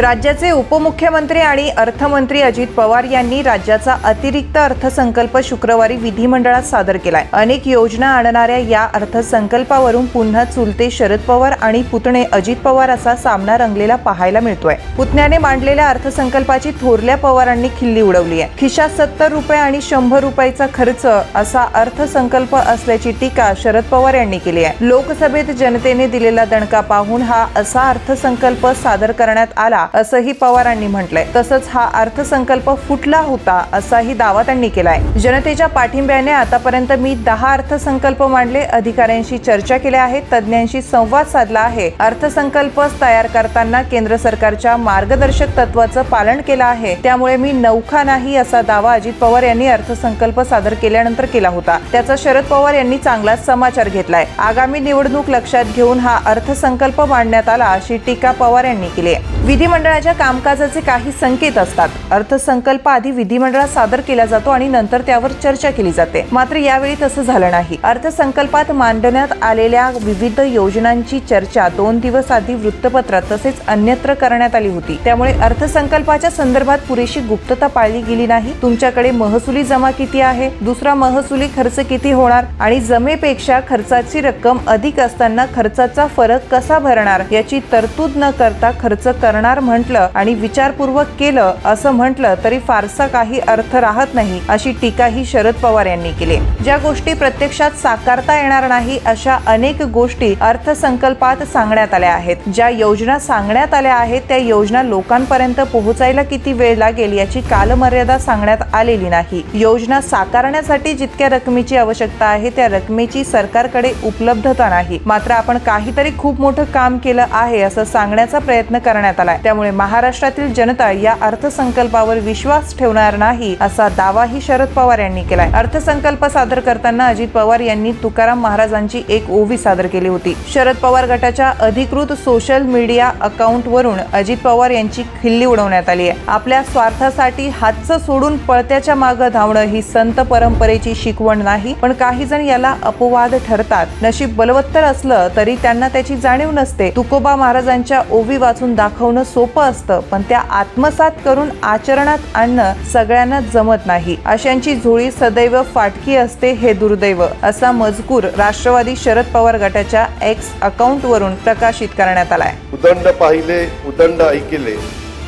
राज्याचे उपमुख्यमंत्री आणि अर्थमंत्री अजित पवार यांनी राज्याचा अतिरिक्त अर्थसंकल्प शुक्रवारी विधिमंडळात सादर केलाय. अनेक योजना आणणाऱ्या या अर्थसंकल्पावरून पुन्हा चुलते शरद पवार आणि पुतणे अजित पवार असा सामना रंगलेला पाहायला मिळतोय. पुतण्याने मांडलेल्या अर्थसंकल्पाची थोरल्या पवारांनी खिल्ली उडवली आहे खिशात सत्तर रुपये आणि शंभर रुपयाचा खर्च असा अर्थसंकल्प असल्याची टीका शरद पवार यांनी केली आहे. लोकसभेत जनतेने दिलेला दणका पाहून हा असा अर्थसंकल्प सादर करण्यात आला असंही पवारांनी म्हटलंय. तसंच हा अर्थसंकल्प फुटला होता असाही दावा त्यांनी केलाय. जनतेच्या पाठिंब्याने आतापर्यंत मी दहा अर्थसंकल्प मांडले अधिकाऱ्यांशी चर्चा केल्या आहेत तज्ज्ञांशी संवाद साधला आहे. अर्थसंकल्प तयार करताना केंद्र सरकारच्या मार्गदर्शक तत्वाचं पालन केलं आहे. त्यामुळे मी नौखा नाही असा दावा अजित पवार यांनी अर्थसंकल्प सादर केल्यानंतर केला होता. त्याचा शरद पवार यांनी चांगलाच समाचार घेतलाय. आगामी निवडणूक लक्षात घेऊन हा अर्थसंकल्प मांडण्यात आला अशी टीका पवार यांनी केली आहे. विधिमंडळाच्या कामकाजाचे काही संकेत असतात. अर्थसंकल्प आधी विधिमंडळात सादर केला जातो आणि नंतर त्यावर चर्चा केली जाते. मात्र यावेळी तसं झालं नाही. अर्थसंकल्पात मांडण्यात आलेल्या विविध योजनांची चर्चा दोन दिवस आधी वृत्तपत्रात तसेच अन्यत्र करण्यात आली होती. त्यामुळे अर्थसंकल्पाच्या संदर्भात पुरेशी गुप्तता पाळली गेली नाही. तुमच्याकडे महसुली जमा किती आहे? दुसरा महसुली खर्च किती होणार? आणि जमेपेक्षा खर्चाची रक्कम अधिक असताना खर्चाचा फरक कसा भरणार? याची तरतूद न करता खर्च करणार म्हटलं आणि विचारपूर्वक केलं असं म्हटलं तरी फारसा काही अर्थ राहत नाही अशी टीकाही शरद पवार यांनी केली. ज्या गोष्टी प्रत्यक्षात साकारता येणार नाही अशा अनेक गोष्टी अर्थसंकल्पात सांगण्यात आल्या आहेत. ज्या योजना सांगण्यात आल्या आहेत त्या योजना लोकांपर्यंत पोहोचायला किती वेळ लागेल याची कालमर्यादा सांगण्यात आलेली नाही. योजना साकारण्यासाठी जितक्या रकमेची आवश्यकता आहे त्या रकमेची सरकारकडे उपलब्धता नाही. मात्र आपण काहीतरी खूप मोठं काम केलं आहे असं सांगण्याचा प्रयत्न करण्यात आलाय. त्यामुळे महाराष्ट्रातील जनता या अर्थसंकल्पावर विश्वास ठेवणार नाही असा दावाही शरद पवार यांनी केलाय. अर्थसंकल्प सादर करताना अजित पवार यांनी तुकाराम महाराजांची एक ओवी सादर केली होती. शरद पवार गटाच्या अधिकृत सोशल मीडिया अकाउंटवरून अजित पवार यांची खिल्ली उडवण्यात आली आहे. आपल्या स्वार्थासाठी हातचं सोडून पळत्याच्या मागं धावणं ही संत परंपरेची शिकवण नाही पण काही जण याला अपवाद ठरतात. नशीब बलवत्तर असलं तरी त्यांना त्याची जाणीव नसते. तुकोबा महाराजांच्या ओवी वाचून दाखवणं सोपं असतं पण त्या आत्मसात करून आचरणात आणणं सगळ्यांना जमत नाही. अशांची झोळी सदैव फाटकी असते हे दुर्दैव असा मजकूर राष्ट्रवादी शरद पवार गटाच्या एक्स अकाउंटवरून प्रकाशित करण्यात आलाय. उदंड पाहिले उदंड ऐकिले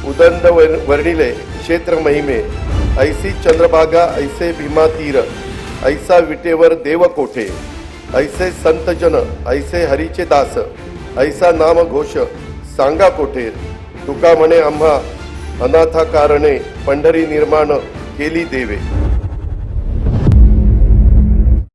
उदंड वर- वर्णिले क्षेत्र महिमे ऐसी चंद्रभागा ऐसे भीमा तीर ऐसा विटेवर देव कोठे ऐसे संतजन ऐसे हरीचे दास ऐसा नाम घोष सांगा कोठे तुका म्हणे आम्हा अनाथा कारणे पंढरी निर्माण केली देवे.